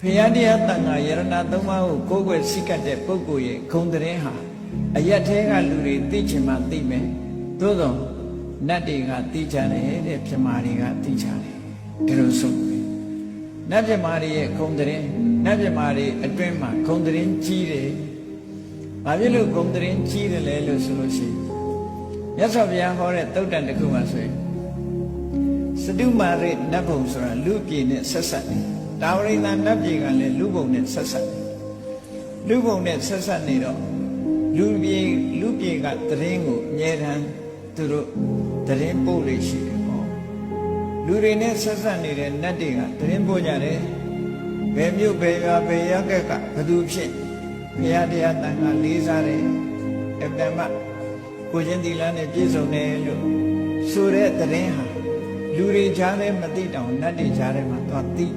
ဖရာတရားတန်ခါယရဏသုံးပါးကိုကိုယ်ွယ်စိတ်ကတ်တဲ့ပုဂ္ဂိုလ်ရဲ့ဂုံတရင်ဟာအရက်သေးကလူတွေသိချင်မှသိမယ်သို့သောနတ်တွေကသိကြတယ်တဲ့ပြမာတွေကသိကြတယ်ဒီလိုဆိုနတ်ပြမာတွေရဲ့ဂုံတရင်နတ်ပြမာတွေအတွင်းမှာဂုံတရင်ကြီးတယ်ဘာဖြစ်လို့ဂုံတရင်ကြီးတယ်လဲလို့ဆိုလို့ရှိရင်မြတ်စွာဘုရားဟောတဲ့တုတ်တန်တစ်ခုမှာဆိုရင်စတုမာရိနတ်ဘုံဆိုတာလူပြည်နဲ့ဆက်ဆက်နေ တာဝရိန္ဒနတ်ပြည်ကလည်းလူဘုံနဲ့ဆက်ဆက်နေလူဘုံနဲ့ဆက်ဆက်နေတော့လူပြည်လူပြည်ကတရင်ကိုအမြဲတမ်းသူတို့တရင်ပို့လို့ရှိတယ်ပေါ့လူတွေနဲ့ဆက်ဆက်နေတဲ့နတ်တွေကတရင်ပို့ကြတယ်ဘယ်မြို့ဘယ်ရွာဘယ်ရက်ကကဘသူဖြစ်ဘုရားတရားတန်ခါလေးစားတယ်အတ္တမကိုချင်းတီလာနဲ့ပြည့်စုံတယ်လို့ဆိုတဲ့တရင်ဟာလူတွေကြားထဲမသိတောင်နတ်တွေကြားထဲမှာသွားသိ